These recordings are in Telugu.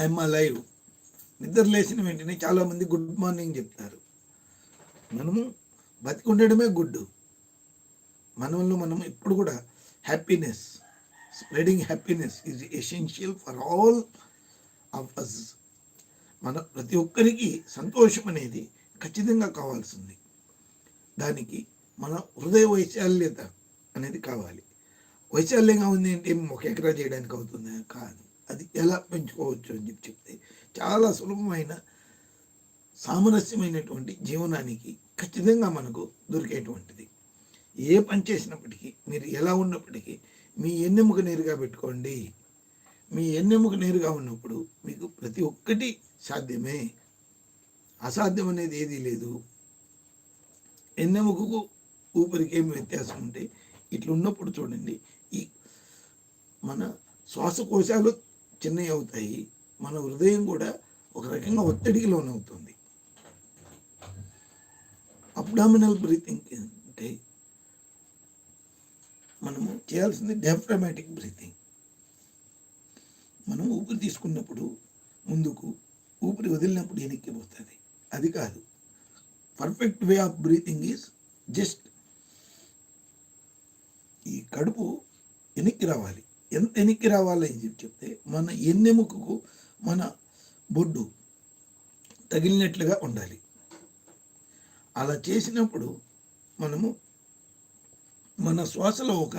I'm live. నిద్ర లేచిన వెంటనే చాలామంది గుడ్ మార్నింగ్ చెప్తారు. మనము బతికి ఉండడమే గుడ్ మనంలో మనం ఎప్పుడు కూడా happiness spreading happiness is essential for all of us మన ప్రతి ఒక్కరికి సంతోషం అనేది ఖచ్చితంగా కావాల్సింది. దానికి మన హృదయ వైశాల్యత అనేది కావాలి. వైశాల్యంగా ఉంది అంటే ఒక ఎకరా చేయడానికి అవుతుంది? కాదు. అది ఎలా పెంచుకోవచ్చు అని చెప్పి చెప్తే చాలా సులభమైన సామరస్యమైనటువంటి జీవనానికి ఖచ్చితంగా మనకు దొరికేటువంటిది. ఏ పని చేసినప్పటికీ మీరు ఎలా ఉన్నప్పటికీ మీ ఎన్నెముక నేరుగా పెట్టుకోండి. మీ ఎన్నెముక నేరుగా ఉన్నప్పుడు మీకు ప్రతి ఒక్కటి సాధ్యమే. అసాధ్యం అనేది ఏదీ లేదు. ఎన్నెముకకు ఊపిరికేమి వ్యత్యాసం ఉంటే ఇట్లున్నప్పుడు చూడండి ఈ మన శ్వాసకోశాలు చిన్నవి అవుతాయి మన హృదయం కూడా ఒక రకంగా ఒత్తిడికి లోనవుతుంది. అబ్డామినల్ బ్రీతింగ్ అంటే మనము చేయాల్సింది డెఫ్రమాటిక్ బ్రీతింగ్ మనం ఊపిరి తీసుకున్నప్పుడు ముందుకు ఊపిరి వదిలినప్పుడు వెనక్కిపోతుంది అది కాదు. Perfect way of breathing is just ఈ కడుపు వెనక్కి రావాలి. ఎంత వెనక్కి రావాలని చెప్పి చెప్తే మన ఎన్నెముకకు మన బొడ్డు తగిలినట్లుగా ఉండాలి. అలా చేసినప్పుడు మనము మన శ్వాసలో ఒక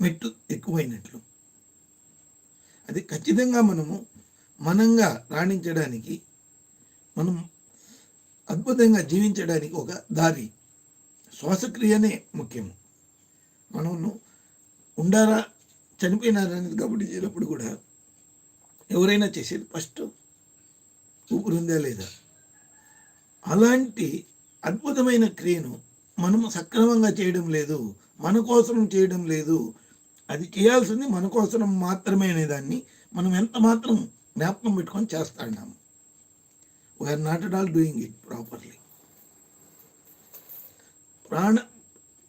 మెట్టు ఎక్కువైనట్లు. అది ఖచ్చితంగా మనము మనంగా రాణించడానికి మనం అద్భుతంగా జీవించడానికి ఒక దారి. శ్వాసక్రియనే ముఖ్యము. మనము ఉండారా చనిపోయినారనేది అనేది కాబట్టి చేసినప్పుడు కూడా ఎవరైనా చేసేది ఫస్ట్ ఊపిరి ఉందా లేదా? అలాంటి అద్భుతమైన క్రియను మనము సక్రమంగా చేయడం లేదు మన కోసం చేయడం లేదు. అది చేయాల్సింది మన కోసం మాత్రమే అనేదాన్ని మనం ఎంత మాత్రం జ్ఞాపకం పెట్టుకొని చేస్తాడాము we're not at all doing it properly ప్రాణ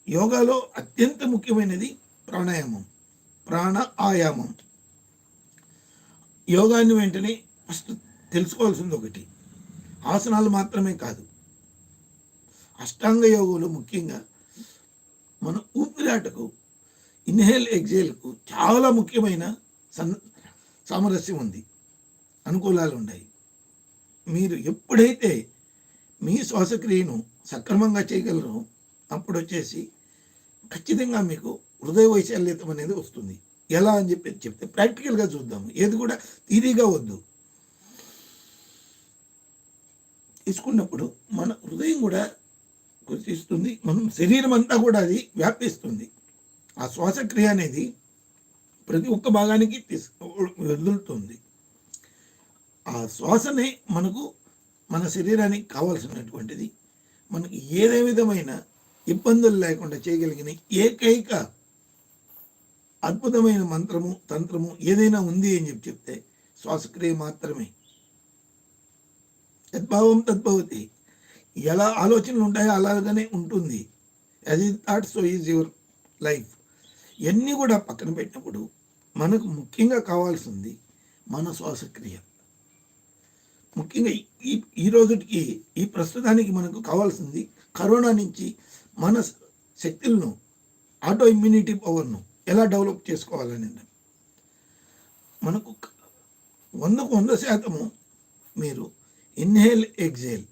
యోగాలో అత్యంత ముఖ్యమైనది ప్రాణాయామం. ప్రాణ ఆయామం. యోగాన్ని వెంటనే ఫస్ట్ తెలుసుకోవాల్సింది ఒకటి. ఆసనాలు మాత్రమే కాదు. అష్టాంగ యోగంలో ముఖ్యంగా మన ఊపిరాటకు ఇన్హేల్ ఎగ్జేల్కు చాలా ముఖ్యమైన సన్ సామరస్యం ఉంది. అనుకూలాలు ఉన్నాయి. మీరు ఎప్పుడైతే మీ శ్వాసక్రియను సక్రమంగా చేయగలరో అప్పుడు వచ్చేసి ఖచ్చితంగా మీకు హృదయ వైశాల్యతం అనేది వస్తుంది. ఎలా అని చెప్పి చెప్తే ప్రాక్టికల్గా చూద్దాము ఏది కూడా తీరీగా వద్దు. తీసుకున్నప్పుడు మన హృదయం కూడా గుర్తిస్తుంది. మనం శరీరం అంతా కూడా అది వ్యాపిస్తుంది. ఆ శ్వాసక్రియ అనేది ప్రతి ఒక్క భాగానికి తీసు వదులుతుంది. ఆ శ్వాసనే మనకు మన శరీరానికి కావాల్సినటువంటిది. మనకి ఏదే విధమైన ఇబ్బందులు లేకుండా చేయగలిగిన ఏకైక అద్భుతమైన మంత్రము తంత్రము ఏదైనా ఉంది అని చెప్పి చెప్తే శ్వాసక్రియ మాత్రమే. యద్భావం తద్భవతి. ఎలా ఆలోచనలు ఉంటాయో అలాగనే ఉంటుంది. అది thought so is your life ఇవన్నీ కూడా పక్కన పెట్టినప్పుడు మనకు ముఖ్యంగా కావాల్సింది మన శ్వాసక్రియ. ముఖ్యంగా ఈ ఈ రోజుకి ఈ ప్రస్తుతానికి మనకు కావాల్సింది కరోనా నుంచి మన శక్తులను ఆటో ఇమ్యూనిటీ పవర్ను ఎలా డెవలప్ చేసుకోవాలని మనకు వందకు వంద శాతము మీరు ఇన్హేల్ ఎగ్జేల్.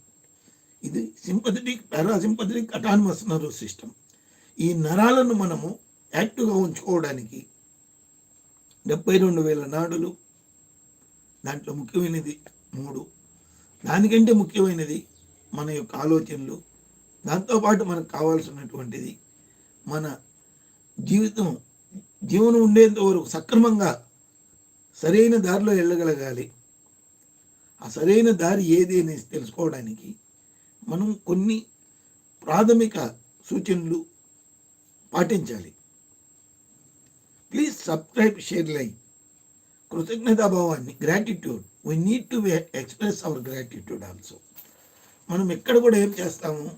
ఇది sympathetic parasympathetic autonomous nerve system. ఈ నరాలను మనము యాక్టివ్గా ఉంచుకోవడానికి డెబ్బై రెండు వేల నాడులు దాంట్లో ముఖ్యమైనది మూడు. దానికంటే ముఖ్యమైనది మన యొక్క ఆలోచనలు. దాంతోపాటు మనకు కావాల్సినటువంటిది మన జీవితం జీవనం ఉండేంత వరకు సక్రమంగా సరైన దారిలో వెళ్ళగలగాలి. ఆ సరైన దారి ఏది అనేది తెలుసుకోవడానికి మనం కొన్ని ప్రాథమిక సూచనలు పాటించాలి. Please subscribe share like. కృతజ్ఞతాభావాన్ని gratitude we need to express our gratitude also మనం ఎక్కడ కూడా ఏం చేస్తాము?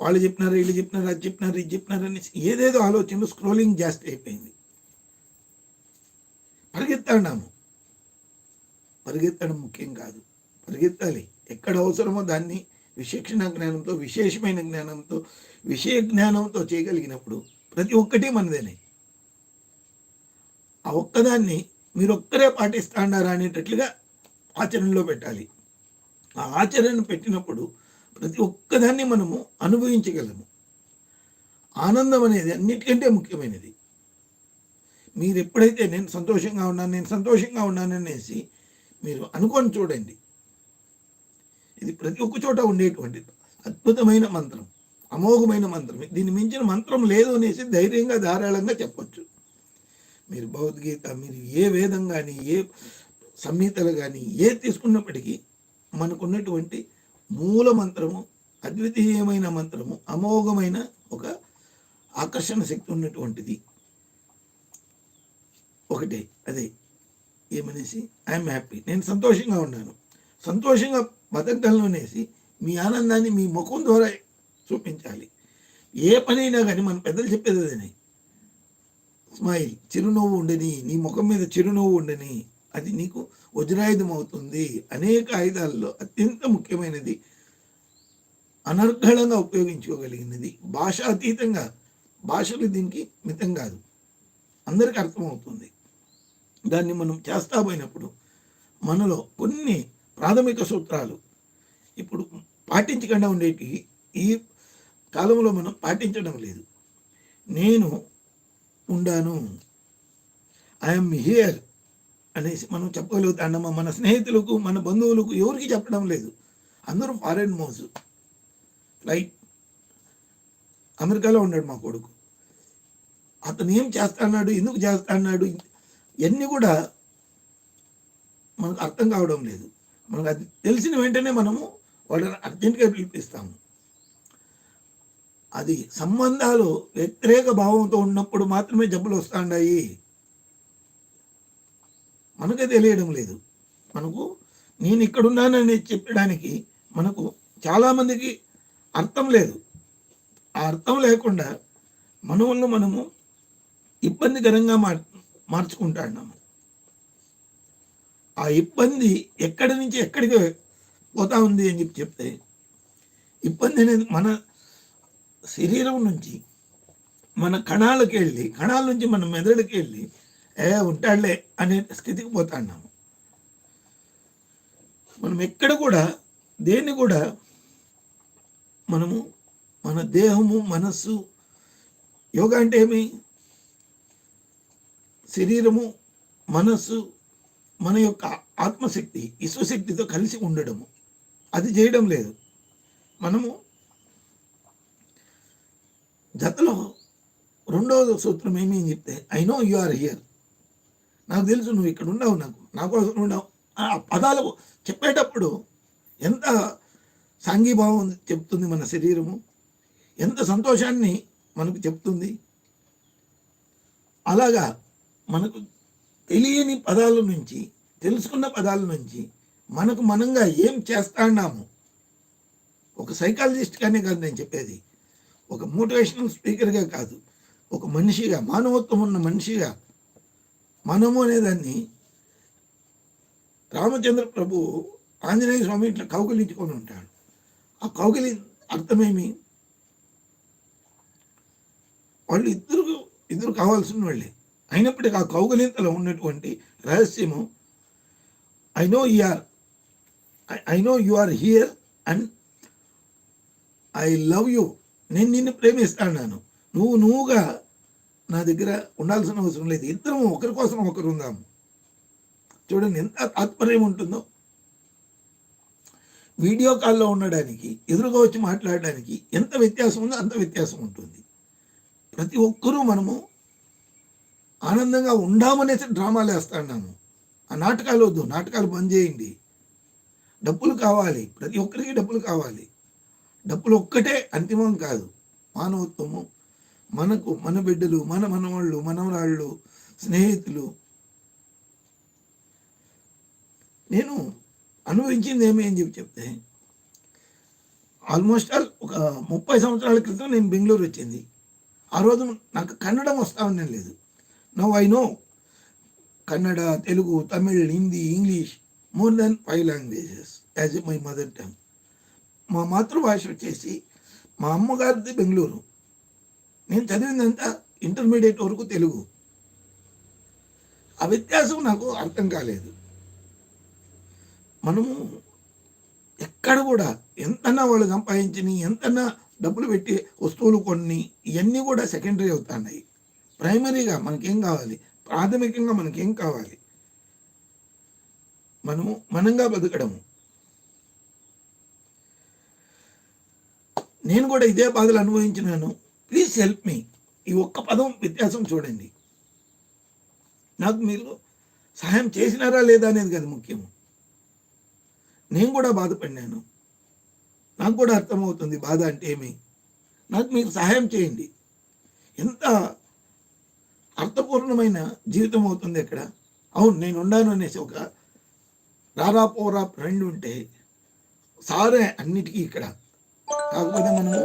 వాళ్ళు చెప్పినారు వీళ్ళు చెప్పినారు అది చెప్పినారు ఇది చెప్పినారు అని ఏదేదో ఆలోచనలు స్క్రోలింగ్ జాస్తి అయిపోయింది. పరిగెత్తాడాము పరిగెత్తడం ముఖ్యం కాదు. పరిగెత్తాలి. ఎక్కడ అవసరమో దాన్ని విశేషణ జ్ఞానంతో విశేషమైన జ్ఞానంతో విషయ జ్ఞానంతో చేయగలిగినప్పుడు ప్రతి ఒక్కటి మనదేనే ఆ ఒక్కదాన్ని మీరు ఒక్కరే పాటిస్తాడారా అనేటట్లుగా ఆచరణలో పెట్టాలి. ఆ ఆచరణ పెట్టినప్పుడు ప్రతి ఒక్కదాన్ని మనము అనుభవించగలము. ఆనందం అనేది అన్నిటికంటే ముఖ్యమైనది. మీరు ఎప్పుడైతే నేను సంతోషంగా ఉన్నాను నేను సంతోషంగా ఉన్నాను అనేసి మీరు అనుకొని చూడండి. ఇది ప్రతి ఒక్క చోట ఉండేటువంటి అద్భుతమైన మంత్రం అమోఘమైన మంత్రం. దీన్ని మించిన మంత్రం లేదు అనేసి ధైర్యంగా ధారాళంగా చెప్పచ్చు. మీరు భగవద్గీత మీరు ఏ వేదం కానీ ఏ సంహితలు కానీ ఏ తీసుకున్నప్పటికీ మనకున్నటువంటి మూల మంత్రము అద్వితీయమైన మంత్రము అమోఘమైన ఒక ఆకర్షణ శక్తి ఉన్నటువంటిది. ఒకటే అదే ఏమనేసి ఐఎమ్ హ్యాపీ నేను సంతోషంగా ఉన్నాను. సంతోషంగా బతకగలను అనేసి మీ ఆనందాన్ని మీ ముఖం ద్వారా చూపించాలి. ఏ పనైనా కానీ మన పెద్దలు చెప్పేది అదే స్మైల్ చిరునవ్వు ఉండని నీ ముఖం మీద చిరునవ్వు ఉండని అది నీకు వజ్రాయుధం అవుతుంది అనేక ఆయుధాల్లో అత్యంత ముఖ్యమైనది అనర్గళంగా ఉపయోగించుకోగలిగినది. భాష అతీతంగా భాషలు దీనికి మితం కాదు అందరికీ అర్థమవుతుంది. దాన్ని మనం చేస్తా పోయినప్పుడు మనలో కొన్ని ప్రాథమిక సూత్రాలు ఇప్పుడు పాటించకుండా ఉండేటి ఈ కాలంలో మనం పాటించడం లేదు. నేను ఉండాను. ఐఎమ్ హియర్ అనేసి మనం చెప్పగలుగుతాండమ్మా మన స్నేహితులకు మన బంధువులకు ఎవరికి చెప్పడం లేదు. అందరూ ఫారెన్ మోజు ఫ్లైట్ అమెరికాలో ఉన్నాడు మా కొడుకు. అతను ఏం చేస్తాడు ఎందుకు చేస్తాడు ఇవన్నీ కూడా మనకు అర్థం కావడం లేదు. మనకు అది తెలిసిన వెంటనే మనము వాళ్ళని అర్జెంటుగా పిలిపిస్తాము. అది సంబంధాలు వ్యతిరేక భావంతో ఉన్నప్పుడు మాత్రమే జబ్బులు వస్తాయి మనకే తెలియడం లేదు. మనకు నేను ఇక్కడున్నానని చెప్పడానికి మనకు చాలామందికి అర్థం లేదు. ఆ అర్థం లేకుండా మన మనము ఇబ్బందికరంగా మార్చుకుంటాడు మార్చుకుంటున్నాము ఆ ఇబ్బంది ఎక్కడి నుంచి ఎక్కడికి పోతా ఉంది అని చెప్పి చెప్తే ఇబ్బంది అనేది మన శరీరం నుంచి మన కణాలకు వెళ్ళి కణాల నుంచి మన మెదడుకి వెళ్ళి ఏ ఉంటాడులే అనే స్థితికి పోతాన్నాము మనం ఎక్కడ కూడా దేన్ని కూడా మనము మన దేహము మనస్సు యోగా అంటే ఏమి? శరీరము మనస్సు మన యొక్క ఆత్మశక్తి విశ్వశక్తితో కలిసి ఉండడము. అది చేయడం లేదు. మనము జతలో రెండవ సూత్రం ఏమి అని చెప్తే I know you are here నాకు తెలుసు నువ్వు ఇక్కడ ఉన్నావు నాకు. నా కోసం ఉన్నావు ఆ పదాలు చెప్పేటప్పుడు ఎంత సాంఘీభావం చెప్తుంది మన శరీరము? ఎంత సంతోషాన్ని మనకు చెప్తుంది? అలాగా మనకు తెలియని పదాల నుంచి తెలుసుకున్న పదాల నుంచి మనకు మనంగా ఏం చేస్తాన్నాము? ఒక సైకాలజిస్ట్గానే కాదు నేను చెప్పేది. ఒక మోటివేషనల్ స్పీకర్గా కాదు. ఒక మనిషిగా మానవత్వం ఉన్న మనిషిగా మనము అనేదాన్ని రామచంద్ర ప్రభు ఆంజనేయ స్వామి ఇట్లా కౌకలించుకొని ఉంటాడు. ఆ కౌకలి అర్థమేమి? వాళ్ళు ఇద్దరు ఇద్దరు కావాల్సిన వాళ్ళే. అయినప్పటికీ ఆ కౌగలింతలో ఉన్నటువంటి రహస్యము I know you're I know you are here and I love you నేను నిన్ను ప్రేమిస్తాను నువ్వు నువ్వుగా నా దగ్గర ఉండాల్సిన అవసరం లేదు. ఇద్దరం ఒకరి కోసం ఒకరు ఉందాము. చూడండి ఎంత తాత్పర్యం ఉంటుందో. వీడియో కాల్లో ఉండడానికి ఎదురుగా వచ్చి మాట్లాడడానికి ఎంత వ్యత్యాసం ఉందో అంత వ్యత్యాసం ఉంటుంది. ప్రతి ఒక్కరూ మనము ఆనందంగా ఉండామనేసి డ్రామాలు వేస్తున్నాము ఆ నాటకాలు వద్దు నాటకాలు బంద్ చేయండి. డబ్బులు కావాలి ప్రతి ఒక్కరికి డబ్బులు కావాలి. డబ్బులు ఒక్కటే అంతిమం కాదు మానవత్వము. మనకు మన బిడ్డలు మన మనవాళ్ళు మనవరాళ్ళు స్నేహితులు. నేను అనుభవించింది ఏమి అని చెప్పి చెప్తే ఆల్మోస్ట్ ఆల్ ఒక ముప్పై సంవత్సరాల క్రితం నేను బెంగళూరు వచ్చింది. ఆ రోజు నాకు కన్నడం వస్తామని లేదు. Now I know Kannada Telugu Tamil Hindi English more than five languages as my mother tongue మా మాతృభాష వచ్చేసి మా అమ్మగారిది బెంగళూరు. నేను చదివిందంతా ఇంటర్మీడియట్ వరకు తెలుగు. ఆ వ్యత్యాసం నాకు అర్థం కాలేదు. మనము ఎక్కడ కూడా ఎంతన్నా వాళ్ళు సంపాదించిన ఎంతన్నా డబ్బులు పెట్టి వస్తువులు కొన్ని ఇవన్నీ కూడా సెకండరీ అవుతున్నాయి. ప్రైమరీగా మనకేం కావాలి? ప్రాథమికంగా మనకేం కావాలి? మనము మనంగా బతకడము. నేను కూడా ఇదే బాధలు అనుభవించినాను. ప్లీజ్ హెల్ప్ మీ ఈ ఒక్క పదం వ్యత్యాసం చూడండి. నాకు మీరు సహాయం చేసినారా లేదా అనేది కదా ముఖ్యము నేను కూడా బాధపడినాను. నాకు కూడా అర్థమవుతుంది బాధ అంటే ఏమి? నాకు మీరు సహాయం చేయండి. ఎంత అర్థపూర్ణమైన జీవితం అవుతుంది ఇక్కడ అవును నేను ఉన్నాను అనేసి ఒక రారా పోరా ఫ్రెండ్ ఉంటే సారే అన్నిటికీ ఇక్కడ. కాకపోతే మనము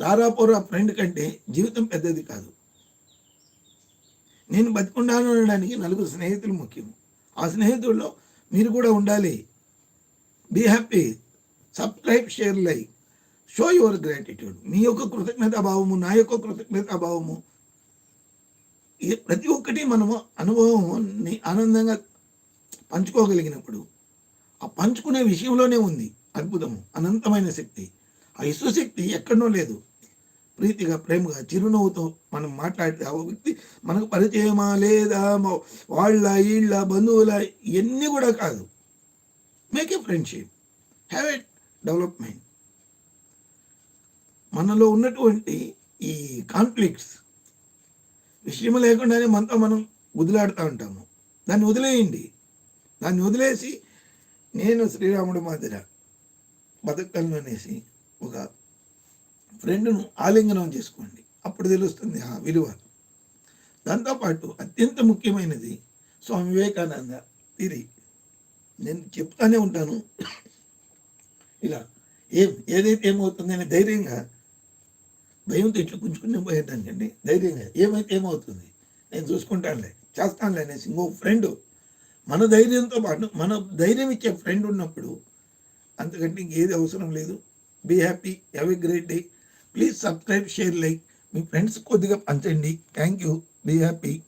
రారా పోరా ఫ్రెండ్ కంటే జీవితం పెద్దది కాదు. నేను బతికుండాను అనడానికి నలుగురు స్నేహితులు ముఖ్యం. ఆ స్నేహితుల్లో మీరు కూడా ఉండాలి. Be happy subscribe share like. Show your gratitude. మీ యొక్క కృతజ్ఞత భావము నా యొక్క కృతజ్ఞతా భావము ఇది ప్రతి ఒక్కటి మనము అనుభవాన్ని ఆనందంగా పంచుకోగలిగినప్పుడు ఆ పంచుకునే విషయంలోనే ఉంది అద్భుతము అనంతమైన శక్తి. ఆ శక్తి ఎక్కడనో లేదు. ప్రీతిగా ప్రేమగా చిరునవ్వుతో మనం మాట్లాడితే ఆ వ్యక్తి మనకు పరిచయమా లేదా వాళ్ళ వీళ్ళ బంధువుల ఇవన్నీ కూడా కాదు. Make a friendship have a development మనలో ఉన్నటువంటి ఈ కాన్ఫ్లిక్ట్స్ విషయం లేకుండానే మనతో మనం వదిలాడుతూ ఉంటాము. దాన్ని వదిలేయండి. దాన్ని వదిలేసి నేను శ్రీరాముడు మాదిర బతకలను అనేసి ఒక ఫ్రెండ్ను ఆలింగనం చేసుకోండి. అప్పుడు తెలుస్తుంది ఆ విలువ. దాంతోపాటు అత్యంత ముఖ్యమైనది స్వామి వివేకానంద తిరి. నేను చెప్తానే ఉంటాను. ఇలా ఏం ఏదైతే ఏమవుతుందని ధైర్యంగా భయంతో ఇట్లా గుంజుకునే పోయేదానికండి ధైర్యంగా. ఏమైతే ఏమవుతుంది? నేను చూసుకుంటానులే. చేస్తానులే అనేసి ఇంకో ఫ్రెండ్. మన ధైర్యంతో పాటు మన ధైర్యం ఇచ్చే ఫ్రెండ్ ఉన్నప్పుడు అంతకంటే ఇంకేది అవసరం లేదు. Be happy have a great day please subscribe share like me friends కొద్దిగా పంచండి. Thank you be happy